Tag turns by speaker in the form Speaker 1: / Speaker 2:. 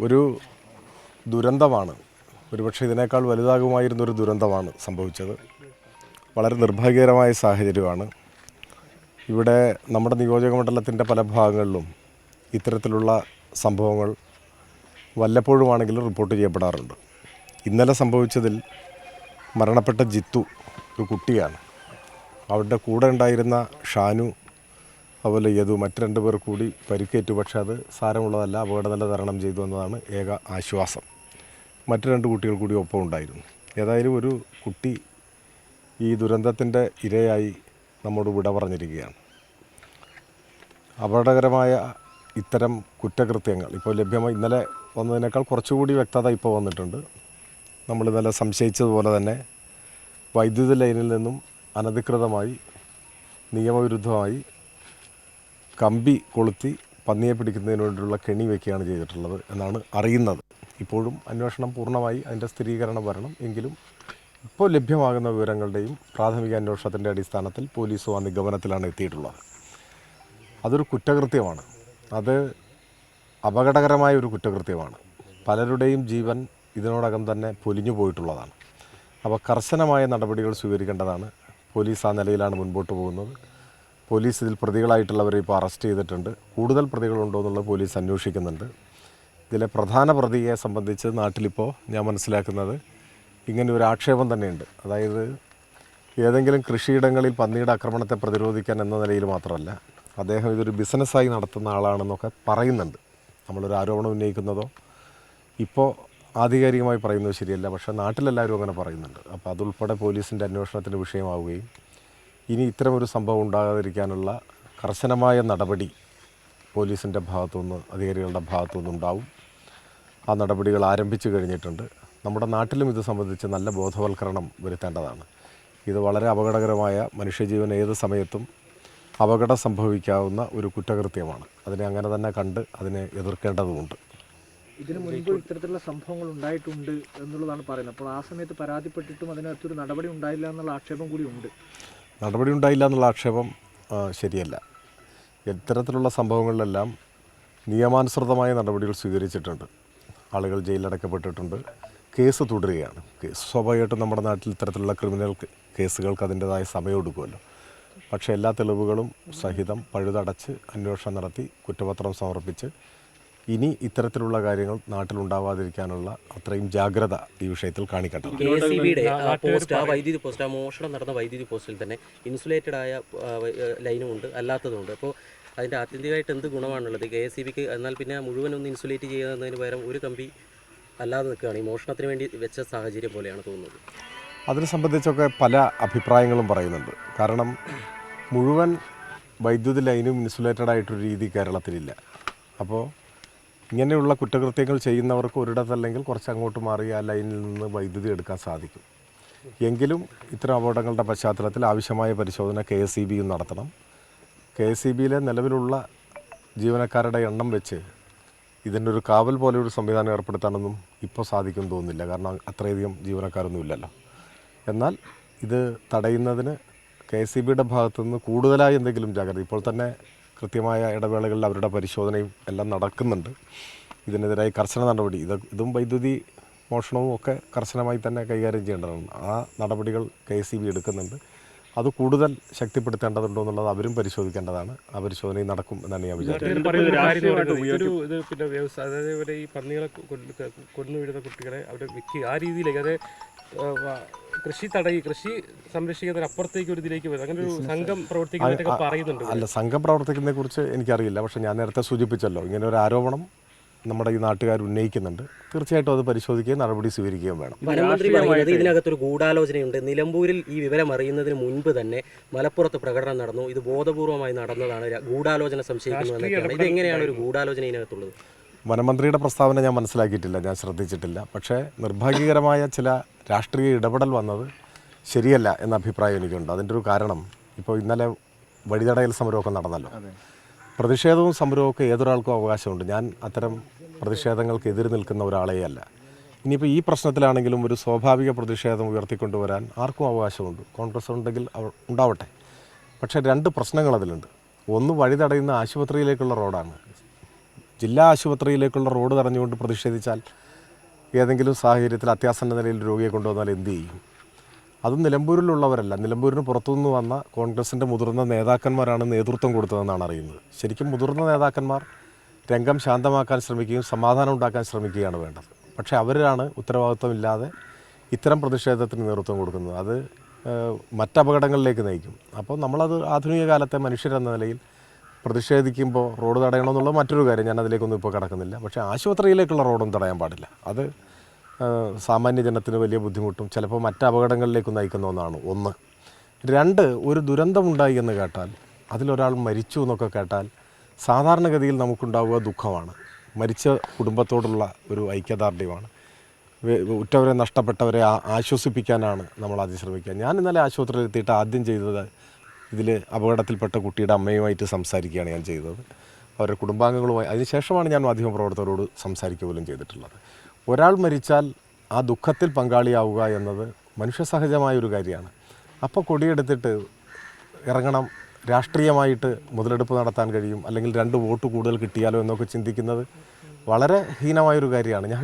Speaker 1: ഒരു ദുരന്തമാണ്. ഒരുപക്ഷെ ഇതിനേക്കാൾ വലുതാകുമായിരുന്നൊരു ദുരന്തമാണ് സംഭവിച്ചത്. വളരെ നിർഭാഗ്യകരമായ സാഹചര്യമാണ്. ഇവിടെ നമ്മുടെ നിയോജക മണ്ഡലത്തിന്റെ പല ഭാഗങ്ങളിലും ഇത്തരത്തിലുള്ള സംഭവങ്ങൾ വല്ലപ്പോഴുമാണെങ്കിലും റിപ്പോർട്ട് ചെയ്യപ്പെടാറുണ്ട്. ഇന്നലെ സംഭവിച്ചതിൽ മരണപ്പെട്ട ജിത്തു ഒരു കുട്ടിയാണ്. അവരുടെ കൂടെ ഉണ്ടായിരുന്ന ഷാനു അതുപോലെ യദു മറ്റ് രണ്ട് പേർ കൂടി പരിക്കേറ്റു പക്ഷേ അത് സാരമുള്ളതല്ല അപകടനില തരണം ചെയ്തു എന്നതാണ് ഏക ആശ്വാസം. മറ്റു രണ്ട് കുട്ടികൾ കൂടി ഒപ്പം ഉണ്ടായിരുന്നു. ഏതായാലും ഒരു കുട്ടി ഈ ദുരന്തത്തിന്റെ ഇരയായി നമ്മോട് വിട പറഞ്ഞിരിക്കുകയാണ്. അപകടകരമായ ഇത്തരം കുറ്റകൃത്യങ്ങൾ ഇപ്പോൾ ലഭ്യമായി. ഇന്നലെ വന്നതിനേക്കാൾ കുറച്ചുകൂടി വ്യക്തത ഇപ്പോൾ വന്നിട്ടുണ്ട്. നമ്മൾ ഇന്നലെ സംശയിച്ചതുപോലെ തന്നെ വൈദ്യുതി ലൈനിൽ നിന്നും അനധികൃതമായി നിയമവിരുദ്ധമായി കമ്പി കൊളുത്തി പന്നിയെ പിടിക്കുന്നതിന് വേണ്ടിയുള്ള കെണി വയ്ക്കുകയാണ് ചെയ്തിട്ടുള്ളത് എന്നാണ് അറിയുന്നത്. ഇപ്പോഴും അന്വേഷണം പൂർണമായി അതിന്റെ സ്ഥിരീകരണം വരണം എങ്കിലും ഇപ്പോൾ ലഭ്യമാകുന്ന വിവരങ്ങളുടെയും പ്രാഥമിക അന്വേഷണത്തിന്റെ അടിസ്ഥാനത്തിൽ പോലീസും ആ നിഗമനത്തിലാണ് എത്തിയിട്ടുള്ളത്. അതൊരു കുറ്റകൃത്യമാണ്. അത് അപകടകരമായ ഒരു കുറ്റകൃത്യമാണ്. പലരുടെയും ജീവൻ ഇതിനോടകം തന്നെ പൊലിഞ്ഞു പോയിട്ടുള്ളതാണ്. അപ്പോൾ കർശനമായ നടപടികൾ സ്വീകരിക്കേണ്ടതാണ്. പോലീസ് ആ നിലയിലാണ് മുൻപോട്ട് പോകുന്നത്. പോലീസ് ഇതിൽ പ്രതികളായിട്ടുള്ളവരെ ഇപ്പോൾ അറസ്റ്റ് ചെയ്തിട്ടുണ്ട്. കൂടുതൽ പ്രതികളുണ്ടോ എന്നുള്ളത് പോലീസ് അന്വേഷിക്കുന്നുണ്ട്. ഇതിലെ പ്രധാന പ്രതിയെ സംബന്ധിച്ച് നാട്ടിലിപ്പോൾ ഞാൻ മനസ്സിലാക്കുന്നത് ഇങ്ങനെ ഒരു ആക്ഷേപം തന്നെയുണ്ട്. അതായത് ഏതെങ്കിലും കൃഷിയിടങ്ങളിൽ പന്നിയുടെ ആക്രമണത്തെ പ്രതിരോധിക്കാൻ എന്ന നിലയിൽ മാത്രമല്ല അദ്ദേഹം ഇതൊരു ബിസിനസ്സായി നടത്തുന്ന ആളാണെന്നൊക്കെ പറയുന്നുണ്ട്. നമ്മളൊരു ആരോപണം ഉന്നയിക്കുന്നതോ ഇപ്പോൾ ആധികാരികമായി പറയുന്നത് ശരിയല്ല പക്ഷേ നാട്ടിലെല്ലാവരും അങ്ങനെ പറയുന്നുണ്ട്. അപ്പോൾ അതുൾപ്പെടെ പോലീസിന്റെ അന്വേഷണത്തിന് വിഷയമാവുകയും ഇനി ഇത്തരമൊരു സംഭവം ഉണ്ടാകാതിരിക്കാനുള്ള കർശനമായ നടപടി പോലീസിന്റെ ഭാഗത്തുനിന്ന് അധികാരികളുടെ ഭാഗത്തുനിന്ന് ഉണ്ടാവും. ആ നടപടികൾ ആരംഭിച്ചു കഴിഞ്ഞിട്ടുണ്ട്. നമ്മുടെ നാട്ടിലും ഇത് സംബന്ധിച്ച് നല്ല ബോധവൽക്കരണം വരുത്തേണ്ടതാണ്. ഇത് വളരെ അപകടകരമായ മനുഷ്യജീവൻ ഏത് സമയത്തും അപകടം സംഭവിക്കാവുന്ന ഒരു കുറ്റകൃത്യമാണ്. അതിനെ അങ്ങനെ തന്നെ കണ്ട് അതിനെ എതിർക്കേണ്ടതുമുണ്ട്.
Speaker 2: ഇതിനു മുൻപ് ഇത്തരത്തിലുള്ള സംഭവങ്ങൾ ഉണ്ടായിട്ടുണ്ട് എന്നുള്ളതാണ് പറയുന്നത്. അപ്പോൾ ആ സമയത്ത് പരാതിപ്പെട്ടിട്ടും അതിനകത്തൊരു നടപടി ഉണ്ടായില്ല എന്നുള്ള ആക്ഷേപം കൂടി ഉണ്ട്.
Speaker 1: നടപടി ഉണ്ടായില്ല എന്നുള്ള ആക്ഷേപം ശരിയല്ല. ഇത്തരത്തിലുള്ള സംഭവങ്ങളിലെല്ലാം നിയമാനുസൃതമായ നടപടികൾ സ്വീകരിച്ചിട്ടുണ്ട്. ആളുകൾ ജയിലിലടക്കപ്പെട്ടിട്ടുണ്ട്. കേസ് തുടരുകയാണ്. കേസ് സ്വാഭാവികമായിട്ടും നമ്മുടെ നാട്ടിൽ ഇത്തരത്തിലുള്ള ക്രിമിനൽ കേസുകൾക്ക് അതിന്റെതായ സമയം എടുക്കുമല്ലോ പക്ഷേ എല്ലാ തെളിവുകളും സഹിതം പഴുതടച്ച് അന്വേഷണം നടത്തി കുറ്റപത്രം സമർപ്പിച്ച് ഇനി ഇത്തരത്തിലുള്ള കാര്യങ്ങൾ നാട്ടിൽ ഉണ്ടാവാതിരിക്കാനുള്ള അത്രയും ജാഗ്രത ഈ വിഷയത്തിൽ കാണിക്കട്ടെ.
Speaker 3: കെ എസ് ബിയുടെ പോസ്റ്റ് ആ വൈദ്യുതി പോസ്റ്റ് ആ മോഷണം നടന്ന വൈദ്യുതി പോസ്റ്റിൽ തന്നെ ഇൻസുലേറ്റഡ് ആയ ലൈനുമുണ്ട് അല്ലാത്തതുമുണ്ട് ലൈനും ഉണ്ട് അല്ലാത്തതുണ്ട് അപ്പോൾ അതിന്റെ ആത്യന്തികമായിട്ട് എന്ത് ഗുണമാണുള്ളത്? കെ എസ് ബിക്ക് എന്നാൽ പിന്നെ മുഴുവൻ ഒന്ന് ഇൻസുലേറ്റ് ചെയ്യുന്നതിന് പകരം ഒരു കമ്പി അല്ലാതെ നിൽക്കുകയാണ്. ഈ മോഷണത്തിന് വേണ്ടി വെച്ച സാഹചര്യം പോലെയാണ് തോന്നുന്നത്.
Speaker 1: അതിനെ സംബന്ധിച്ചൊക്കെ പല അഭിപ്രായങ്ങളും പറയുന്നുണ്ട്. കാരണം മുഴുവൻ വൈദ്യുതി ലൈനും ഇൻസുലേറ്റഡ് ആയിട്ടൊരു രീതി കേരളത്തിലില്ല. അപ്പോൾ ഇങ്ങനെയുള്ള കുറ്റകൃത്യങ്ങൾ ചെയ്യുന്നവർക്ക് ഒരിടത്തല്ലെങ്കിൽ കുറച്ച് അങ്ങോട്ട് മാറി ആ ലൈനിൽ നിന്ന് വൈദ്യുതി എടുക്കാൻ സാധിക്കും. എങ്കിലും ഇത്തരം അപകടങ്ങളുടെ പശ്ചാത്തലത്തിൽ ആവശ്യമായ പരിശോധന കെ എസ് ഇ ബിയും നടത്തണം. കെ എസ് ഇ ബിയിലെ നിലവിലുള്ള ജീവനക്കാരുടെ എണ്ണം വെച്ച് ഇതിന്റെ ഒരു കാവൽ പോലെ ഒരു സംവിധാനം ഏർപ്പെടുത്താനൊന്നും ഇപ്പോൾ സാധിക്കും തോന്നുന്നില്ല. കാരണം അത്രയധികം ജീവനക്കാരൊന്നും ഇല്ലല്ലോ. എന്നാൽ ഇത് തടയുന്നതിന് കെ എസ് സി ബിയുടെ ഭാഗത്തുനിന്ന് കൂടുതലായി എന്തെങ്കിലും ജാഗ്രത. ഇപ്പോൾ തന്നെ കൃത്യമായ ഇടവേളകളിൽ അവരുടെ പരിശോധനയും എല്ലാം നടക്കുന്നുണ്ട്. ഇതിനെതിരായി കർശന നടപടി ഇത് ഇതും വൈദ്യുതി മോഷണവും ഒക്കെ കർശനമായി തന്നെ കൈകാര്യം ചെയ്യേണ്ടതാണ്. ആ നടപടികൾ കെ എസ് ഇ ബി എടുക്കുന്നുണ്ട്. അത് കൂടുതൽ ശക്തിപ്പെടുത്തേണ്ടതുണ്ടോ എന്നുള്ളത് അവരും പരിശോധിക്കേണ്ടതാണ്. ആ പരിശോധനയും നടക്കും എന്നാണ് ഞാൻ വിചാരിക്കുന്നത്.
Speaker 4: പിന്നെ വ്യവസായ അതായത് ഇവരെ ഈ പന്നികളെ കൊല്ല് കുട്ടികളെ അവരെ വിൽക്കുക ആ രീതിയിലേക്ക് കൃഷി തടയി കൃഷി സംരക്ഷിക്കുന്നതിന് അപ്പുറത്തേക്ക് ഒരു ഇതിലേക്ക് വരും അങ്ങനെ ഒരു സംഘം പ്രവർത്തിക്കുന്നതൊക്കെ പറയുന്നുണ്ട്
Speaker 1: അല്ല സംഘം പ്രവർത്തിക്കുന്നതിനെ കുറിച്ച് എനിക്കറിയില്ല. പക്ഷേ ഞാൻ നേരത്തെ സൂചിപ്പിച്ചല്ലോ ഇങ്ങനെ ഒരു ആരോപണം നമ്മുടെ ഈ നാട്ടുകാർ ഉന്നയിക്കുന്നുണ്ട്. തീർച്ചയായിട്ടും അത് പരിശോധിക്കുകയും നടപടി സ്വീകരിക്കുകയും വേണം.
Speaker 3: വനമന്ത്രി പറയുന്നത് ഇതിനകത്തൊരു ഗൂഢാലോചനയുണ്ട്. നിലമ്പൂരിൽ ഈ വിവരം അറിയുന്നതിന് മുൻപ് തന്നെ മലപ്പുറത്ത് പ്രകടനം നടന്നു. ഇത് ബോധപൂർവമായി നടന്നതാണ്. ഗൂഢാലോചന സംശയിക്കുന്നത് ഇത് എങ്ങനെയാണ് ഒരു ഗൂഢാലോചന ഇതിനകത്തുള്ളത്?
Speaker 1: വനമന്ത്രിയുടെ പ്രസ്താവന ഞാൻ മനസ്സിലാക്കിയിട്ടില്ല ഞാൻ ശ്രദ്ധിച്ചിട്ടില്ല. പക്ഷേ നിർഭാഗ്യകരമായ ചില രാഷ്ട്രീയ ഇടപെടൽ വന്നത് ശരിയല്ല എന്ന അഭിപ്രായം എനിക്കുണ്ട്. അതിന്റെ ഒരു കാരണം ഇപ്പോൾ ഇന്നലെ വഴിതടയൽ സമരമൊക്കെ നടന്നല്ലോ. പ്രതിഷേധവും സമരവുമൊക്കെ ഏതൊരാൾക്കും അവകാശമുണ്ട്. ഞാൻ അത്തരം പ്രതിഷേധങ്ങൾക്ക് എതിര് നിൽക്കുന്ന ഒരാളേ അല്ല ഇനിയിപ്പോൾ ഈ പ്രശ്നത്തിലാണെങ്കിലും ഒരു സ്വാഭാവിക പ്രതിഷേധം ഉയർത്തിക്കൊണ്ടുവരാൻ ആർക്കും അവകാശമുണ്ട്. കോൺഗ്രസ് ഉണ്ടെങ്കിൽ ഉണ്ടാവട്ടെ. പക്ഷേ രണ്ട് പ്രശ്നങ്ങൾ അതിലുണ്ട്. ഒന്ന് വഴി തടയുന്ന ആശുപത്രിയിലേക്കുള്ള റോഡാണ്. ജില്ലാ ആശുപത്രിയിലേക്കുള്ള റോഡ് തടഞ്ഞുകൊണ്ട് പ്രതിഷേധിച്ചാൽ ഏതെങ്കിലും സാഹചര്യത്തിൽ അത്യാസന്ന നിലയിൽ രോഗിയെ കൊണ്ടുവന്നാൽ എന്ത് ചെയ്യും? അതും നിലമ്പൂരിലുള്ളവരല്ല. നിലമ്പൂരിന് പുറത്തുനിന്ന് വന്ന കോൺഗ്രസിന്റെ മുതിർന്ന നേതാക്കന്മാരാണ് നേതൃത്വം കൊടുത്തതെന്നാണ് അറിയുന്നത്. ശരിക്കും മുതിർന്ന നേതാക്കന്മാർ രംഗം ശാന്തമാക്കാൻ ശ്രമിക്കുകയും സമാധാനം ഉണ്ടാക്കാൻ ശ്രമിക്കുകയാണ് വേണ്ടത്. പക്ഷേ അവരാണ് ഉത്തരവാദിത്വമില്ലാതെ ഇത്തരം പ്രതിഷേധത്തിന് നേതൃത്വം കൊടുക്കുന്നത്. അത് മറ്റപകടങ്ങളിലേക്ക് നയിക്കും. അപ്പോൾ നമ്മളത് ആധുനിക കാലത്തെ മനുഷ്യരെന്ന നിലയിൽ പ്രതിഷേധിക്കുമ്പോൾ റോഡ് തടയണമെന്നുള്ള മറ്റൊരു കാര്യം ഞാൻ അതിലേക്കൊന്നും ഇപ്പോൾ കിടക്കുന്നില്ല. പക്ഷേ ആശുപത്രിയിലേക്കുള്ള റോഡും തടയാൻ പാടില്ല. അത് സാമാന്യ ജനത്തിന് വലിയ ബുദ്ധിമുട്ടും ചിലപ്പോൾ മറ്റ് അപകടങ്ങളിലേക്കും നയിക്കുന്ന ഒന്നാണ് ഒന്ന്. രണ്ട് ഒരു ദുരന്തമുണ്ടായി എന്ന് കേട്ടാൽ അതിലൊരാൾ മരിച്ചു എന്നൊക്കെ കേട്ടാൽ സാധാരണഗതിയിൽ നമുക്കുണ്ടാവുക ദുഃഖമാണ്. മരിച്ച കുടുംബത്തോടുള്ള ഒരു ഐക്യദാർഢ്യമാണ്. ഉറ്റവരെ നഷ്ടപ്പെട്ടവരെ ആശ്വസിപ്പിക്കാനാണ് നമ്മൾ ആദ്യം ശ്രമിക്കുക ഞാൻ ഇന്നലെ ആശുപത്രിയിൽ എത്തിയിട്ട് ആദ്യം ചെയ്തത് ഇതിൽ അപകടത്തിൽപ്പെട്ട കുട്ടിയുടെ അമ്മയുമായിട്ട് സംസാരിക്കുകയാണ് ഞാൻ ചെയ്തത്. അവരുടെ കുടുംബാംഗങ്ങളുമായി അതിനുശേഷമാണ് ഞാൻ മാധ്യമപ്രവർത്തകരോട് സംസാരിക്കുക പോലും ചെയ്തിട്ടുള്ളത്. ഒരാൾ മരിച്ചാൽ ആ ദുഃഖത്തിൽ പങ്കാളിയാവുക എന്നത് മനുഷ്യസഹജമായ ഒരു കാര്യമാണ്. അപ്പോൾ കൊടിയെടുത്തിട്ട് ഇറങ്ങണം രാഷ്ട്രീയമായിട്ട് മുതലെടുപ്പ് നടത്താൻ കഴിയും അല്ലെങ്കിൽ രണ്ട് വോട്ട് കൂടുതൽ കിട്ടിയാലോ എന്നൊക്കെ ചിന്തിക്കുന്നത് വളരെ ഹീനമായൊരു കാര്യമാണ്. ഞാൻ